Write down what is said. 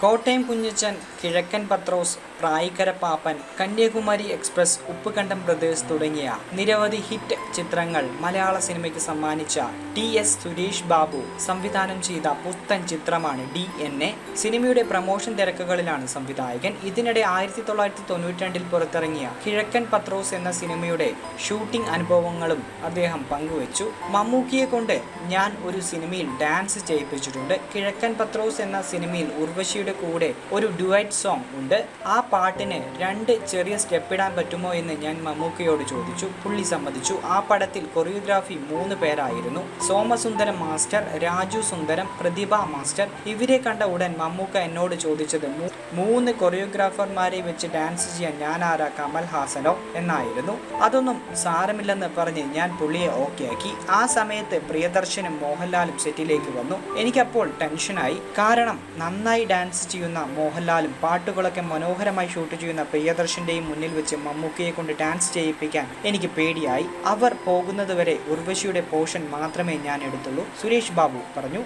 കോട്ടയം കുഞ്ഞച്ചൻ കിഴക്കൻ പത്രോസ് Prayikkara Pappan Kanyakumari express Uppukandam brothers തുടങ്ങിയ നിരവധി hit ചിത്രങ്ങൾ മലയാള സിനിമയ്ക്ക് സമ്മാനിച്ച ടി എസ് സുരേഷ് ബാബു സംവിധാനം ചെയ്ത പുത്തൻ ചിത്രമാണ് ഡി എൻ എ. സിനിമയുടെ പ്രമോഷൻ തിരക്കുകളിലാണ് സംവിധായകൻ. ഇതിനിടെ ആയിരത്തി തൊള്ളായിരത്തി തൊണ്ണൂറ്റി രണ്ടിൽ പുറത്തിറങ്ങിയ കിഴക്കൻ പത്രോസ് എന്ന സിനിമയുടെ ഷൂട്ടിംഗ് അനുഭവങ്ങളും അദ്ദേഹം പങ്കുവച്ചു. മമ്മൂക്കിയെ കൊണ്ട് ഞാൻ ഒരു സിനിമയിൽ ഡാൻസ് ചെയ്യിപ്പിച്ചിട്ടുണ്ട്. കിഴക്കൻ പത്രോസ് എന്ന സിനിമയിൽ ഉർവശിയുടെ കൂടെ ഒരു ഡുവൈറ്റ് സോങ് ഉണ്ട്. ആ പാട്ടിന് രണ്ട് ചെറിയ സ്റ്റെപ്പ് ഇടാൻ പറ്റുമോ എന്ന് ഞാൻ മമ്മൂക്കയോട് ചോദിച്ചു. പുള്ളി സമ്മതിച്ചു. ആ പടത്തിൽ കൊറിയോഗ്രാഫി മൂന്ന് പേരായിരുന്നു. Somasundaram master Raju Sundaram Pratibha master. ഇവരെ കണ്ട ഉടൻ മമ്മൂക്ക എന്നോട് ചോദിച്ചത് മൂന്ന് കൊറിയോഗ്രാഫർമാരെ വെച്ച് ഡാൻസ് ചെയ്യാൻ ഞാൻ ആരാ കമൽ ഹാസനോ? എന്നായിരുന്നു. അതൊന്നും സാരമില്ലെന്ന് പറഞ്ഞ് ഞാൻ പുള്ളിയെ ഓക്കെ ആക്കി. ആ സമയത്ത് പ്രിയദർശനും മോഹൻലാലും സെറ്റിലേക്ക് വന്നു. എനിക്കപ്പോൾ ടെൻഷനായി. കാരണം നന്നായി ഡാൻസ് ചെയ്യുന്ന മോഹൻലാലും പാട്ടുകളൊക്കെ മനോഹരമായി ഷൂട്ട് ചെയ്യുന്ന പ്രിയദർശന്റെയും മുന്നിൽ വെച്ച് മമ്മൂക്കയെ കൊണ്ട് ഡാൻസ് ചെയ്യിപ്പിക്കാൻ എനിക്ക് പേടിയായി. അവർ പോകുന്നതുവരെ ഉർവശിയുടെ പോർഷൻ മാത്രമേ ഞാൻ എടുത്തുള്ളൂ സുരേഷ് ബാബു പറഞ്ഞു.